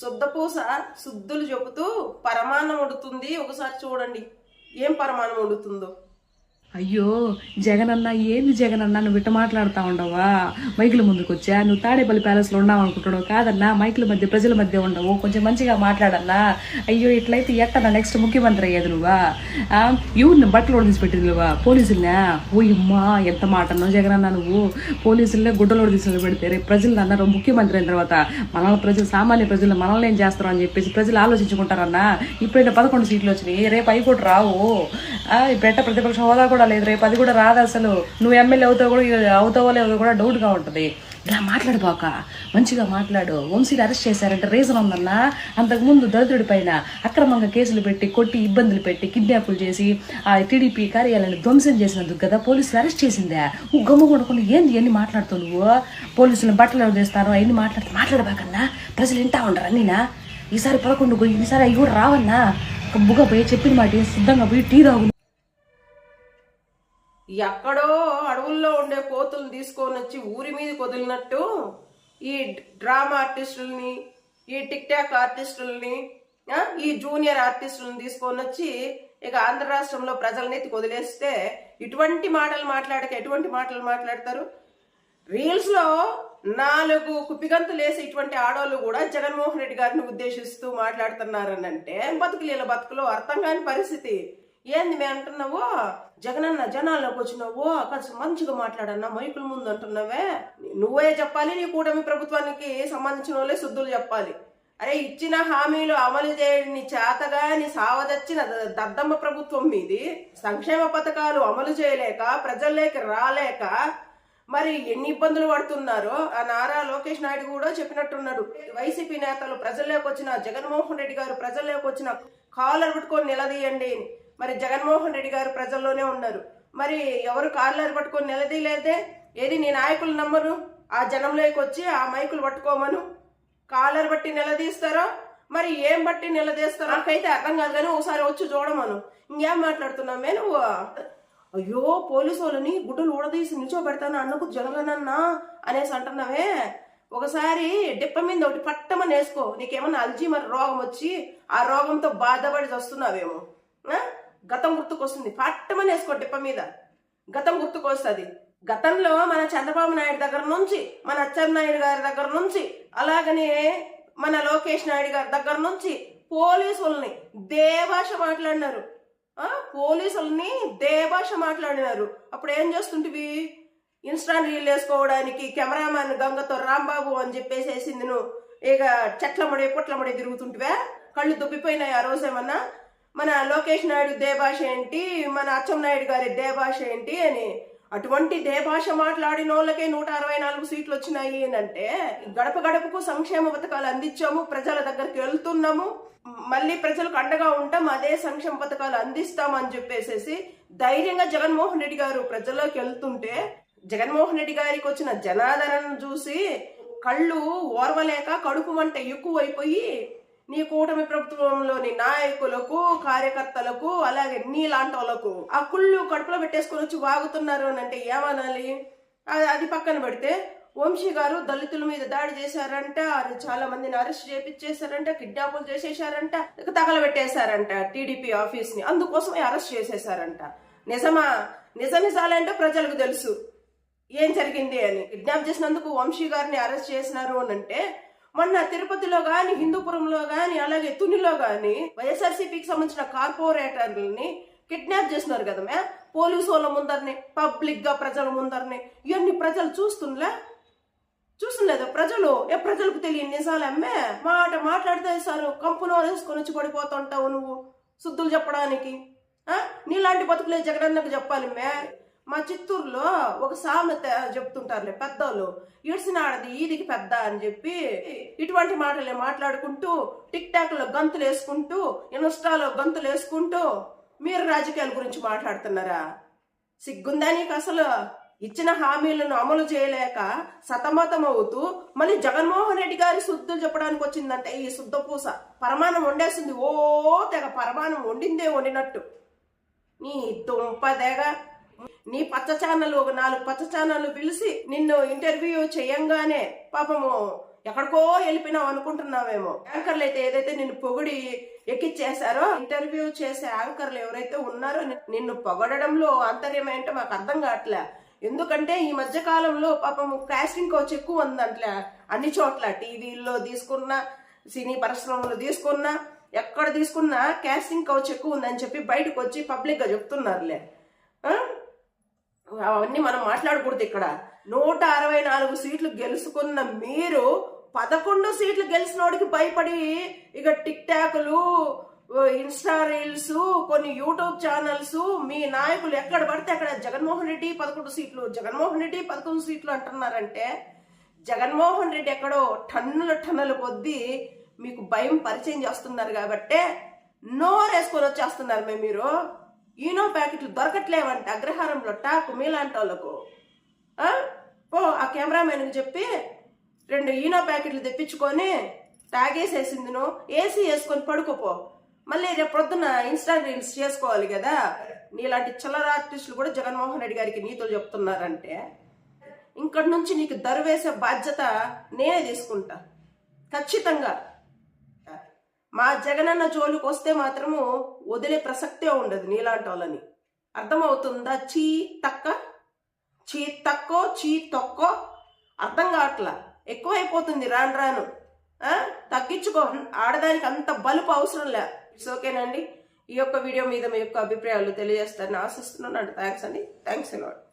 శుద్ధపూస శుద్ధులు చెబుతూ పరమాన్నం వండుతుంది. ఒకసారి చూడండి. ఏం పరమాన్నం వండుతుందో? అయ్యో జగనన్న ఏంది జగనన్న? నువ్వు ఇట్ట మాట్లాడుతా ఉండవా? మైకుల ముందుకు వచ్చా నువ్వు తాడేపల్లి ప్యాలెస్లో ఉన్నావు అనుకుంటున్నావు కాదన్నా? మైకుల మధ్య ప్రజల మధ్య ఉండవు. కొంచెం మంచిగా మాట్లాడన్నా? అయ్యో ఇట్లయితే ఎట్టనా నెక్స్ట్ ముఖ్యమంత్రి అయ్యేది నువ్వా? ఆ, ఎవరిని బట్టలు తీసి పెట్టింది నువ్వా? పోలీసులనే? ఓ అమ్మా ఎంత మాట అన్నావు జగనన్న నువ్వు? పోలీసులనే గుడ్డలో తీసుకుని పెడితే రేపు ప్రజలు అన్నారు ముఖ్యమంత్రి అయిన తర్వాత మనల్ని ప్రజలు సామాన్య ప్రజలు మనల్ని ఏం చేస్తారు అని చెప్పేసి ప్రజలు ఆలోచించుకుంటారన్నా? ఇప్పుడైతే పదకొండు సీట్లు వచ్చినాయి రేపు అయిపోటు రావు. ఇప్పుడెట్ట ప్రతిపక్ష హోదా కూడా లేదు. రేపు అది కూడా రాదు అసలు. నువ్వు ఎమ్మెల్యే అవుతావు కూడా అవుతావో లేదో కూడా డౌట్గా ఉంటుంది. ఇలా మాట్లాడుకోక మంచిగా మాట్లాడు. వంశీని అరెస్ట్ చేశారంటే రీజన్ ఉందన్నా. అంతకుముందు దళితుడి పైన అక్రమంగా కేసులు పెట్టి కొట్టి ఇబ్బందులు పెట్టి కిడ్నాపులు చేసి ఆ టీడీపీ కార్యాలయాన్ని ధ్వంసం చేసినందుకు కదా పోలీసులు అరెస్ట్ చేసిందే? నువ్వు గమ్ము కొనుక్కుంటూ ఏంది ఎన్ని మాట్లాడుతావు నువ్వు? పోలీసులు బట్టలు తీస్తారు అవన్నీ మాట్లాడుతూ మాట్లాడబాకన్నా ప్రజలు వింటా ఉండరు అన్నీనా ఈసారి పదకొండు పోయి ఈసారి అవి కూడా రావన్నా? బుగ్గ పోయి చెప్పిన మాట సిద్ధంగా పోయి టీ తాగు ఎక్కడో అడవుల్లో ఉండే కోతులను తీసుకొని వచ్చి ఊరి మీద వదిలినట్టు ఈ డ్రామా ఆర్టిస్టులని ఈ టిక్ టాక్ ఆర్టిస్టులని ఈ జూనియర్ ఆర్టిస్టులను తీసుకొని వచ్చి ఇక ఆంధ్ర రాష్ట్రంలో ప్రజలని ఎత్తి వదిలేస్తే ఇటువంటి మాటలు మాట్లాడక ఎటువంటి మాటలు మాట్లాడతారు? రీల్స్లో నాలుగు కుప్పిగంతులు వేసి ఇటువంటి ఆడవాళ్ళు కూడా జగన్మోహన్ రెడ్డి గారిని ఉద్దేశిస్తూ మాట్లాడుతున్నారని అంటే బతుకులీల బతుకులో అర్థం కాని పరిస్థితి. ఏంది మే అంటున్నావు? జగనన్న జనాల్లోకి వచ్చినావు అక్కడ మంచిగా మాట్లాడన్నా మైకుల ముందు అంటున్నావే? నువ్వే చెప్పాలి నీ కూటమి ప్రభుత్వానికి సంబంధించిన వాళ్ళే శుద్ధులు చెప్పాలి. అరే ఇచ్చిన హామీలు అమలు చేయని చేతగాని సావదచ్చిన దద్దమ్మ ప్రభుత్వం మీది. సంక్షేమ పథకాలు అమలు చేయలేక ప్రజల్లోకి రాలేక మరి ఎన్ని ఇబ్బందులు పడుతున్నారో? ఆ నారా లోకేష్ నాయుడు కూడా చెప్పినట్టున్నాడు. వైసీపీ నేతలు ప్రజల్లోకి వచ్చిన జగన్మోహన్ రెడ్డి గారు ప్రజల్లోకి వచ్చిన కాలర్ పట్టుకొని నిలదీయండి. మరి జగన్మోహన్ రెడ్డి గారు ప్రజల్లోనే ఉన్నారు. మరి ఎవరు కార్లర్ పట్టుకొని నిలదీయలేదే ఏది నీ నాయకులు నమ్మరు? ఆ జనంలోకి వచ్చి ఆ మైకులు పట్టుకోమను. కాలర్ బట్టి నిలదీస్తారో? మరి ఏం బట్టి నిలదీస్తారో నాకైతే అర్థం కాదు కానీ ఒకసారి వచ్చి చూడమను. ఇంకేం మాట్లాడుతున్నామే నువ్వు? అయ్యో పోలీసు వాళ్ళని గుడ్డలు ఊడదీసి నిల్చోబెడతాను అన్నకు జగనన్నా అనేసి అంటున్నావే? ఒకసారి డిప్ప మీద ఒకటి పట్టమని వేసుకో. నీకేమన్నా అల్జీమర్ రోగం వచ్చి ఆ రోగంతో బాధపడి వస్తున్నావేమో గతం గుర్తుకొస్తుంది. పట్టమని వేసుకో టిప్ప మీద. గతం గుర్తుకొస్తుంది. గతంలో మన చంద్రబాబు నాయుడు దగ్గర నుంచి మన అచ్చెన్నాయుడు గారి దగ్గర నుంచి అలాగనే మన లోకేష్ నాయుడు గారి దగ్గర నుంచి పోలీసుల్ని దేభాష మాట్లాడినారు. పోలీసుల్ని దేభాష మాట్లాడినారు. అప్పుడు ఏం చేస్తుంటివి? ఇన్స్టాంట్ రీల్ వేసుకోవడానికి కెమెరామ్యాన్ గంగతో రాంబాబు అని చెప్పేసేసింది నువ్వు. ఇక చెట్ల ముడి పొట్ల ముడి తిరుగుతుంటివే. కళ్ళు దుబ్బిపోయినాయి ఆ రోజు ఏమన్నా మన లోకేష్ నాయుడు దేభాష ఏంటి? మన అచ్చెం నాయుడు గారి దేభాష ఏంటి అని. అటువంటి దేభాష మాట్లాడిన వాళ్ళకే నూట అరవై నాలుగు సీట్లు వచ్చినాయి అని అంటే గడప గడపకు సంక్షేమ పథకాలు అందించాము ప్రజల దగ్గరికి వెళ్తున్నాము. మళ్ళీ ప్రజలకు అండగా ఉంటాం అదే సంక్షేమ పథకాలు అందిస్తామని చెప్పేసేసి ధైర్యంగా జగన్మోహన్ రెడ్డి గారు ప్రజల్లోకి వెళ్తుంటే జగన్మోహన్ రెడ్డి గారికి వచ్చిన జనాదరణను చూసి కళ్ళు ఓర్వలేక కడుపు వంట ఎక్కువైపోయి నీ కూటమి ప్రభుత్వంలోని నాయకులకు కార్యకర్తలకు అలాగే నీలాంటి వాళ్ళకు ఆ కుళ్ళు కడుపులో పెట్టేసుకొని వచ్చి వాగుతున్నారు అని అంటే ఏమనాలి? అది- అది పక్కన పెడితే వంశీ గారు దళితుల మీద దాడి చేశారంట అది చాలా మందిని అరెస్ట్ చేపించేశారంట కిడ్నాపులు చేసేసారంట తగలబెట్టేశారంట టీడీపీ ఆఫీస్ని అందుకోసమే అరెస్ట్ చేసేశారంట. నిజమా? నిజ నిజాలంటే ప్రజలకు తెలుసు. ఏం జరిగింది అని. కిడ్నాప్ చేసినందుకు వంశీ గారిని అరెస్ట్ చేసినారు అని అంటే మొన్న తిరుపతిలో కానీ హిందూపురంలో కానీ అలాగే తునిలో కానీ వైఎస్ఆర్సీపీకి సంబంధించిన కార్పొరేటర్లని కిడ్నాప్ చేసినారు కదా మే పోలీసు వాళ్ళ ముందరిని పబ్లిక్గా ప్రజల ముందరిని ఇవన్నీ ప్రజలు చూస్తుండలే? చూస్తుండలేదు ప్రజలు? ఏ ప్రజలకు తెలియని నిజాలమ్మే మాట మాట్లాడితే సార్ కంపులో వేసుకొని వచ్చి పడిపోతుంటావు నువ్వు శుద్ధులు చెప్పడానికి. నీలాంటి బతుకులే జగనన్నకు చెప్పాలి మే మా చిత్తూరులో ఒక సామెత చెప్తుంటారులే పెద్దోళ్ళు ఈడ్సినాడది ఈదికి పెద్ద అని చెప్పి ఇటువంటి మాటలే మాట్లాడుకుంటూ టిక్ టాక్లో గంతులు వేసుకుంటూ ఇన్స్టాలో గంతులు వేసుకుంటూ మీరు రాజకీయాల గురించి మాట్లాడుతున్నారా? సిగ్గుందా నీకు అసలు? ఇచ్చిన హామీలను అమలు చేయలేక సతమతం అవుతూ మళ్ళీ జగన్మోహన్ రెడ్డి గారి శుద్ధులు చెప్పడానికి వచ్చిందంటే ఈ శుద్ధ పూస. పరమాణం వండేసింది ఓ తెగ పరమాణం వండిందే వండినట్టు. నీ దుంపదేగ నీ పచ్చ ఛానల్ ఒక నాలుగు పచ్చ ఛానల్ పిలిచి నిన్ను ఇంటర్వ్యూ చేయంగానే పాపము ఎక్కడికో వెళ్ళిపోయినావు అనుకుంటున్నావేమో. యాంకర్లు అయితే ఏదైతే నిన్ను పొగిడి ఎక్కిచ్చేశారో ఇంటర్వ్యూ చేసే యాంకర్లు ఎవరైతే ఉన్నారో నిన్ను పొగడడంలో ఆంతర్యం ఏంటో మాకు అర్థం కావట్లే. ఎందుకంటే ఈ మధ్య కాలంలో పాపం కాస్టింగ్ కోచ్ ఎక్కువ ఉందంట్లే. అన్ని చోట్ల టీవీల్లో తీసుకున్నా సినీ పరిశ్రమలో తీసుకున్నా ఎక్కడ తీసుకున్నా కాస్టింగ్ కౌచ్ ఎక్కువ ఉందని చెప్పి బయటకు వచ్చి పబ్లిక్గా చెప్తున్నారులే. అవన్నీ మనం మాట్లాడకూడదు ఇక్కడ. నూట అరవై నాలుగు సీట్లు గెలుచుకున్న మీరు పదకొండు సీట్లు గెలిచినోడికి భయపడి ఇక టిక్ టాక్లు ఇన్స్టా రీల్స్ కొన్ని యూట్యూబ్ ఛానల్స్ మీ నాయకులు ఎక్కడ పడితే అక్కడ జగన్మోహన్ రెడ్డి పదకొండు సీట్లు జగన్మోహన్ రెడ్డి పదకొండు సీట్లు అంటున్నారంటే జగన్మోహన్ రెడ్డి ఎక్కడో టన్నుల టన్నుల కొద్దీ మీకు భయం పరిచయం చేస్తున్నారు కాబట్టే నోరేసుకొని వచ్చేస్తున్నారు మేము మీరు. ఈనో ప్యాకెట్లు దొరకట్లేవంట అగ్రహారంలో టాకు మీలాంటి వాళ్ళకు ఆ? ఓ ఆ కెమెరామెన్కి చెప్పి రెండు ఈనో ప్యాకెట్లు తెప్పించుకొని తాగేసేసింది నువ్వు. ఏసీ వేసుకొని పడుకోపో. మళ్ళీ రేపు పొద్దున ఇన్స్టా రీల్స్ చేసుకోవాలి కదా. నీలాంటి చిల్లర ఆర్టిస్టులు కూడా జగన్మోహన్ రెడ్డి గారికి నీతులు చెప్తున్నారంటే ఇంకటి నుంచి నీకు దరువేసే బాధ్యత నేనే తీసుకుంటా. ఖచ్చితంగా. మా జగనన్న జోలికి వస్తే మాత్రము వదిలే ప్రసక్తే ఉండదు నీలాంటి వాళ్ళని. అర్థమవుతుందా? చీ తక్క చీ తక్కో చీ తొక్కో? అర్థం కావట్లా? ఎక్కువైపోతుంది రాను రాను. తగ్గించుకో. ఆడదానికి అంత బలుపు అవసరం లే. ఇట్స్ ఓకేనండి. ఈ యొక్క వీడియో మీద మీ యొక్క అభిప్రాయాలు తెలియజేస్తారని ఆశిస్తున్నాను. థ్యాంక్స్ అండి. Thanks a lot